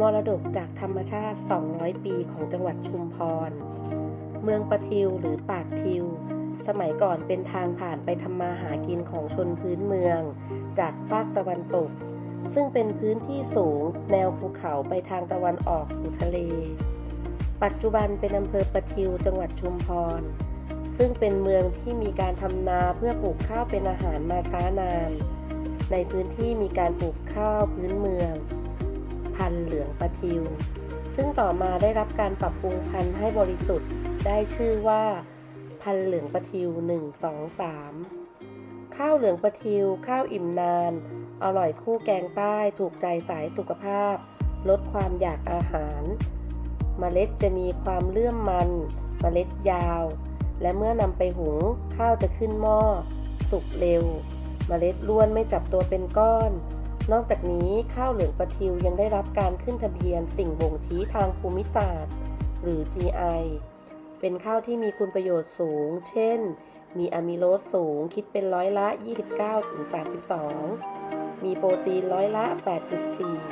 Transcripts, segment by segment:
มรดกจากธรรมชาติ 200 ปีของจังหวัดชุมพร เมืองปะทิวหรือปากทิว สมัยก่อนเป็นทางผ่านไปทำมาหากินของชนพื้นเมือง จากภาคตะวันตก ซึ่งเป็นพื้นที่สูงแนวภูเขาไปทางตะวันออกสู่ทะเล ปัจจุบันเป็นอำเภอปะทิวจังหวัดชุมพร ซึ่งเป็นเมืองที่มีการทำนาเพื่อปลูกข้าวเป็นอาหารมาช้านาน ในพื้นที่มีการปลูกข้าวพื้นเมืองิว ซึ่งต่อมาได้รับการปรับปรุงพันธุ์ให้บริสุทธิ์ ได้ชื่อว่า พันธุ์เหลืองปะทิว 1 2 3 ข้าวเหลืองปะทิว ข้าวอิ่มนาน อร่อยคู่แกงใต้ถูกใจสายสุขภาพ ลดความอยากอาหารเมล็ดจะมีความเลื่อมมันเมล็ดยาว และเมื่อนำไปหุงข้าวจะขึ้นหม้อ สุกเร็วเมล็ดล้วนไม่จับตัวเป็นก้อน นอกจากนี้ข้าวเหลืองปะทิวยังได้รับการขึ้นทะเบียนสิ่งบ่งชี้ทางภูมิศาสตร์ หรือ GI เป็นข้าวที่มีคุณประโยชน์สูง เช่น มีอะมิโลสสูงคิดเป็นร้อยละ 29-32 มีโปรตีนร้อยละ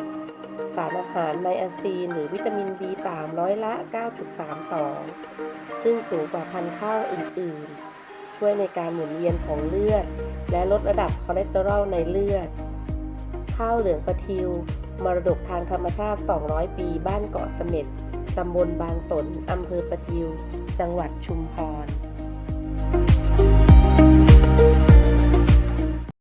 8.4 สารอาหารไนอาซีนหรือวิตามิน B3 ร้อยละ 9.32 ซึ่งสูงกว่าพันธุ์ข้าวอื่น ๆ ช่วยในการหมุนเวียนของเลือด และลดระดับคอเลสเตอรอลในเลือด ข้าวเหลืองปะทิว มรดกทางธรรมชาติ 200 ปี บ้านเกาะเสม็ด ตำบลบางสน อำเภอปะทิว จังหวัดชุมพร